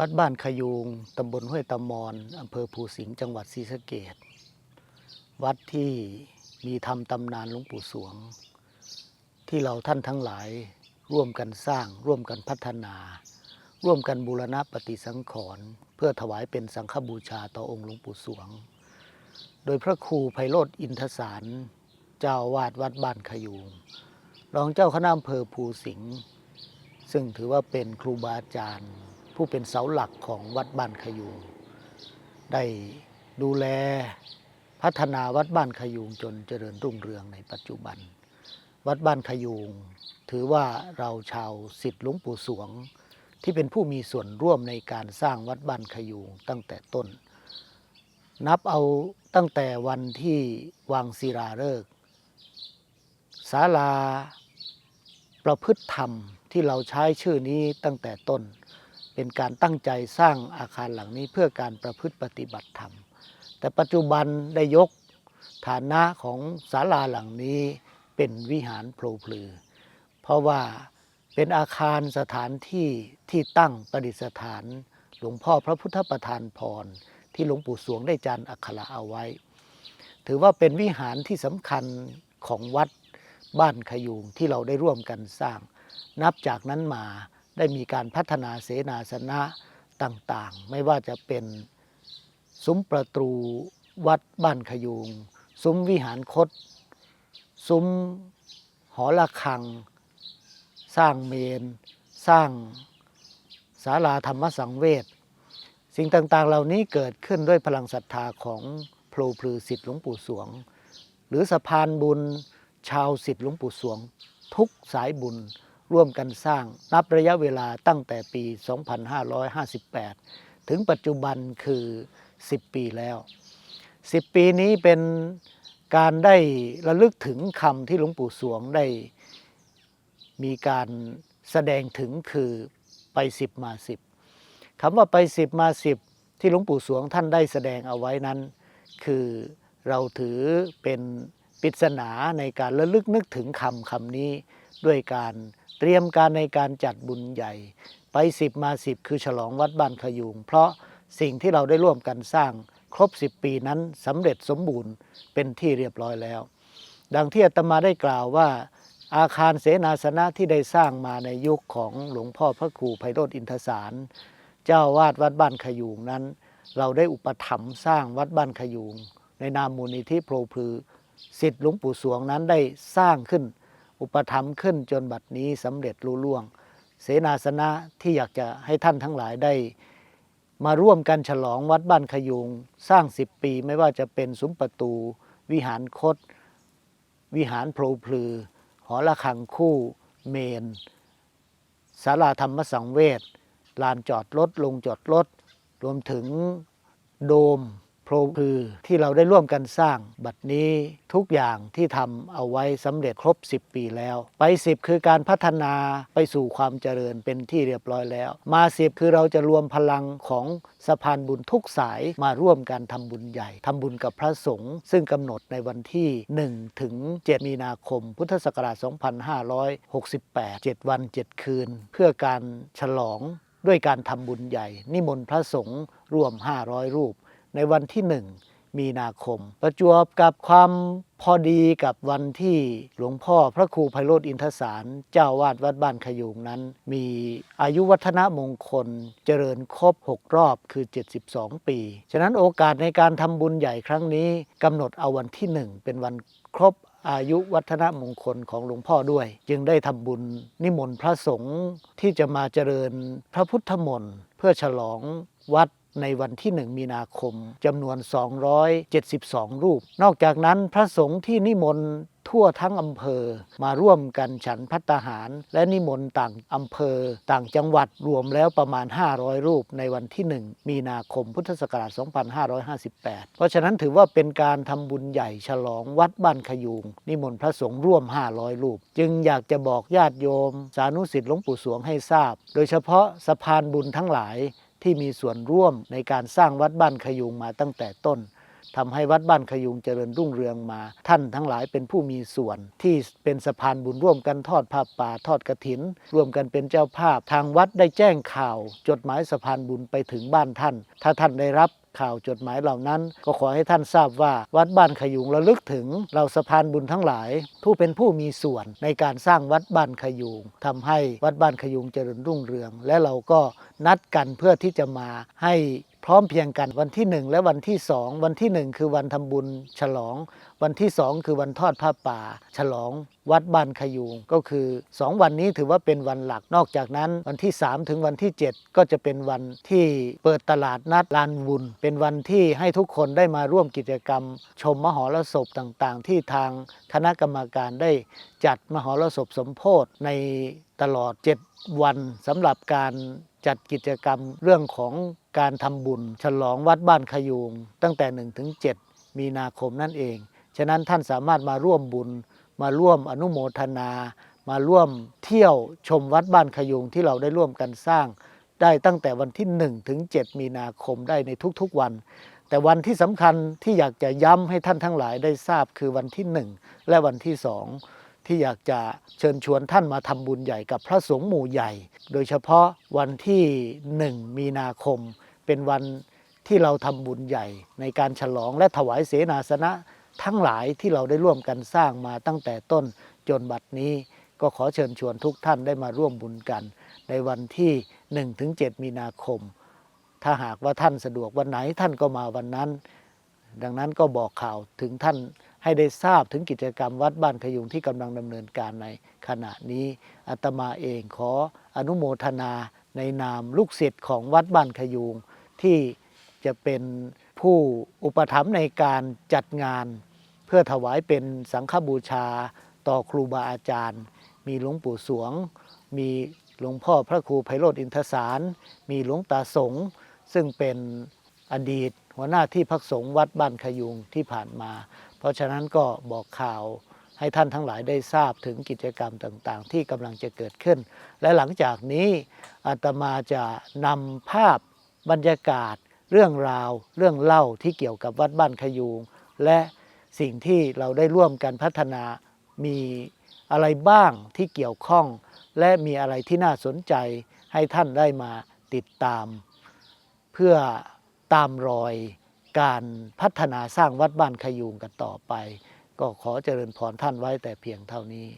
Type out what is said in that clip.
วัดบ้านขยูงตำบลห้วยตะมอนอำเภอภูสิงห์จังหวัดศรีสะเกษวัดที่มีทำตำนานหลวงปู่สวง ที่เราท่านทั้งหลายร่วมกันสร้าง ร่วมกันพัฒนา ร่วมกันบูรณะปฏิสังขรณ์เพื่อถวายเป็นสังฆบูชาต่อองค์หลวงปู่สวง โดยพระครูไพโรธอินทสาร เจ้าอาวาดวัดบ้านขยูงรองเจ้าคณะอำเภอภูสิงห์ซึ่งถือว่าเป็นครูบาอาจารย์ ผู้เป็นเสาหลักของวัดบ้านขยูงได้ดูแลพัฒนาวัดบ้านขยูงจนเจริญรุ่งเรืองในปัจจุบัน วัดบ้านขยูงถือว่าเราชาวสิทธิหลวงปู่สวง ที่เป็นผู้มีส่วนร่วมในการสร้างวัดบ้านขยูงตั้งแต่ต้น นับเอาตั้งแต่วันที่วางศิลาฤกษ์ศาลาประพฤติธรรมที่เราใช้ชื่อนี้ตั้งแต่ต้น เป็นการตั้งใจสร้างอาคารหลังนี้เพื่อการประพฤติปฏิบัติธรรม แต่ปัจจุบันได้ยกฐานะของศาลาหลังนี้เป็นวิหารโพลพลือ เพราะว่าเป็นอาคารสถานที่ที่ตั้งประดิษฐาน หลวงพ่อพระพุทธประธานพร ที่หลวงปู่สวงได้จานอักขระเอาไว้ ถือว่าเป็นวิหารที่สำคัญของวัดบ้านขยูงที่เราได้ร่วมกันสร้าง นับจากนั้นมา ได้มีการพัฒนาเสนาสนะต่างๆ ไม่ว่าจะเป็นซุ้มประตูวัดบ้านขยูงซุ้มวิหารคต ซุ้มหอระฆัง สร้างเมน สร้างศาลาธรรมสังเวชสิ่งต่างๆ เหล่านี้เกิดขึ้นด้วยพลังศรัทธาของโพลพลือสิทธิ์หลวงปู่สวง หรือสะพานบุญชาวสิทธิ์หลวงปู่สวง ทุกสายบุญ ร่วมกันสร้างนับระยะเวลาตั้งแต่ปี 2558 ถึงปัจจุบันคือ 10 ปีแล้ว 10 ปีนี้เป็นการได้ระลึกถึงคำที่หลวงปู่สวงได้มีการแสดงถึงคือไป10มา10คำว่าไป10มา10ที่หลวงปู่สวงท่านได้แสดงเอาไว้นั้น คือเราถือเป็นปริศนาในการระลึกนึกถึงคำคำนี้ด้วยการ เตรียมการในการจัดบุญใหญ่ ไป10มา10คือฉลองวัดบ้านขยุง เพราะสิ่งที่เราได้ร่วมกันสร้างครบ10ปีนั้นสำเร็จสมบูรณ์เป็นที่เรียบร้อยแล้ว ดังที่อาตมาได้กล่าวว่าอาคารเสนาสนะที่ได้สร้างมาในยุคของหลวงพ่อพระครูไพโรธอินทสาร เจ้าวาดวัดบ้านขยูงนั้น เราได้อุปถัมภ์สร้างวัดบ้านขยูง ในนามมูลนิธิโพรพือสิทธิ์หลวงปู่สวงนั้นได้สร้างขึ้น อุปถัมภ์ขึ้นจนบัดนี้สำเร็จลุล่วง เสนาสนะที่อยากจะให้ท่านทั้งหลายได้ มาร่วมกันฉลองวัดบ้านขยูงสร้าง10ปีไม่ว่าจะเป็นซุ้มประตู วิหารคดวิหารโพรพลือ หอระฆังคู่เมนศาลาธรรมสังเวชลานจอดรถลงจอดรถรวมถึงโดม โพรพลือที่เราได้ร่วมกันสร้างบัดนี้ทุกอย่างที่ทำเอาไว้สำเร็จครบ 10 ปีแล้ว ไป 10 คือการพัฒนาไปสู่ความเจริญเป็นที่เรียบร้อยแล้ว มา 10 คือเราจะรวมพลังของสะพานบุญทุกสายมาร่วมกันทำบุญใหญ่ทำบุญกับพระสงฆ์ซึ่งกำหนดในวันที่ 1 ถึง 7 มีนาคม พุทธศักราช 2568 7 วัน 7 คืน เพื่อการฉลองด้วยการทำบุญใหญ่ นิมนต์พระสงฆ์รวม 500 รูป ในวันที่ 1 มีนาคม ประจวบกับความพอดีกับวันที่หลวงพ่อพระครูไพโรธอินทสาร เจ้าวาดวัดบ้านขยูงนั้น มีอายุวัฒนมงคลเจริญครบ 6 รอบคือ 72 ปี ฉะนั้นโอกาสในการทำบุญใหญ่ครั้งนี้กำหนดเอาวันที่ 1 เป็นวันครบอายุวัฒนมงคลของหลวงพ่อด้วย จึงได้ทำบุญนิมนต์พระสงฆ์ที่จะมาเจริญพระพุทธมนต์เพื่อฉลองวัด ในวันที่ 1 มีนาคมจำนวน 272 รูป นอกจากนั้นพระสงฆ์ที่นิมนต์ทั่วทั้งอำเภอมาร่วมกันฉันพัตตาหาร และนิมนต์ต่างอำเภอ ต่างจังหวัดรวมแล้วประมาณ 500 รูปในวันที่ 1 มีนาคมพุทธศักราช 2558 เพราะฉะนั้นถือว่าเป็นการทำบุญใหญ่ฉลองวัดบ้านขยูง นิมนต์พระสงฆ์ร่วม 500 รูป จึงอยากจะบอกญาติโยม สานุสิทธิ์หลวงปู่สวงให้ทราบ โดยเฉพาะสะพานบุญทั้งหลาย ที่มีส่วนร่วมในการสร้างวัดบ้านขยุงมาตั้งแต่ต้น ทำให้วัดบ้านขยุงเจริญรุ่งเรืองมา ท่านทั้งหลายเป็นผู้มีส่วน ที่เป็นสะพานบุญร่วมกันทอดผ้าป่าทอดกระถิน ร่วมกันเป็นเจ้าภาพ ทางวัดได้แจ้งข่าว จดหมายสะพานบุญไปถึงบ้านท่าน ถ้าท่านได้รับข่าวจดหมายเหล่านั้น ก็ขอให้ท่านทราบว่าวัดบ้านขยุงระลึกถึงเราสะพานบุญทั้งหลาย ผู้เป็นผู้มีส่วนในการสร้างวัดบ้านขยุงทำให้วัดบ้านขยุงเจริญรุ่งเรือง และเราก็นัดกันเพื่อที่จะมาให้ พร้อมเพียงกันวันที่ 1 และวันที่ 2 วันที่ 1 คือวันทำบุญฉลอง วันที่ 2 คือวันทอดผ้าป่า ฉลองวัดบ้านขยูงก็คือ 2 วันนี้ถือว่าเป็นวันหลักนอกจากนั้น วันที่ 3 ถึงวันที่ 7 ก็จะเป็นวันที่เปิดตลาดนัดลานบุญ เป็นวันที่ให้ทุกคนได้มาร่วมกิจกรรม ชมมหรสพต่างๆ ที่ทางคณะกรรมการได้จัดมหรสพสมโพธในตลอด 7 วันสำหรับการ จัดกิจกรรมเรื่องของการทำบุญ ฉลองวัดบ้านขยูงตั้งแต่1ถึง7มีนาคมนั่นเอง ฉะนั้นท่านสามารถมาร่วมบุญ มาร่วมอนุโมทนา มาร่วมเที่ยวชมวัดบ้านขยุงที่เราได้ร่วมกันสร้าง ได้ตั้งแต่วันที่1ถึง7มีนาคมได้ในทุกๆวัน แต่วันที่สำคัญที่อยากจะย้ำให้ท่านทั้งหลายได้ทราบคือวันที่ 1 และวันที่ 2 ที่อยากจะเชิญชวนท่านมาทำบุญใหญ่กับพระสงฆ์หมู่ใหญ่ โดยเฉพาะวันที่ 1 มีนาคม เป็นวันที่เราทำบุญใหญ่ ในการฉลองและถวายเสนาสนะทั้งหลายที่เราได้ร่วมกันสร้างมาตั้งแต่ต้นจนบัดนี้ ก็ขอเชิญชวนทุกท่านได้มาร่วมบุญกัน ในวันที่ 1-7 มีนาคม ถ้าหากว่าท่านสะดวกวันไหนท่านก็มาวันนั้น ดังนั้นก็บอกข่าวถึงท่าน ให้ได้ทราบถึงกิจกรรมวัดบ้านขยุงที่กำลังดำเนินการในขณะนี้อาตมาเองขออนุโมทนาในนามลูกศิษย์ของวัดบ้านขยุงที่จะเป็นผู้อุปถัมภ์ในการจัดงาน เพื่อถวายเป็นสังฆบูชาต่อครูบาอาจารย์ มีหลวงปู่สวง มีหลวงพ่อพระครูไพโรธอินทสาร มีหลวงตาสงซึ่งเป็นอดีต หัวหน้าที่พักสงฆ์วัดบ้านขยุงที่ผ่านมา ราะฉะนั้นก็บอกข่าวให้ท่านทั้งหลายได้ทราบถึงกิจกรรมต่างๆ ที่กำลังจะเกิดขึ้น และหลังจากนี้อาตมาจะนำภาพบรรยากาศ เรื่องราว เรื่องเล่าที่เกี่ยวกับวัดบ้านขยูง และสิ่งที่เราได้ร่วมกันพัฒนามีอะไรบ้างที่เกี่ยวข้อง และมีอะไรที่น่าสนใจให้ท่านได้มาติดตาม เพื่อตามรอย การพัฒนาสร้างวัดบ้านขยูงกันต่อไป ก็ขอเจริญพรท่านไว้แต่เพียงเท่านี้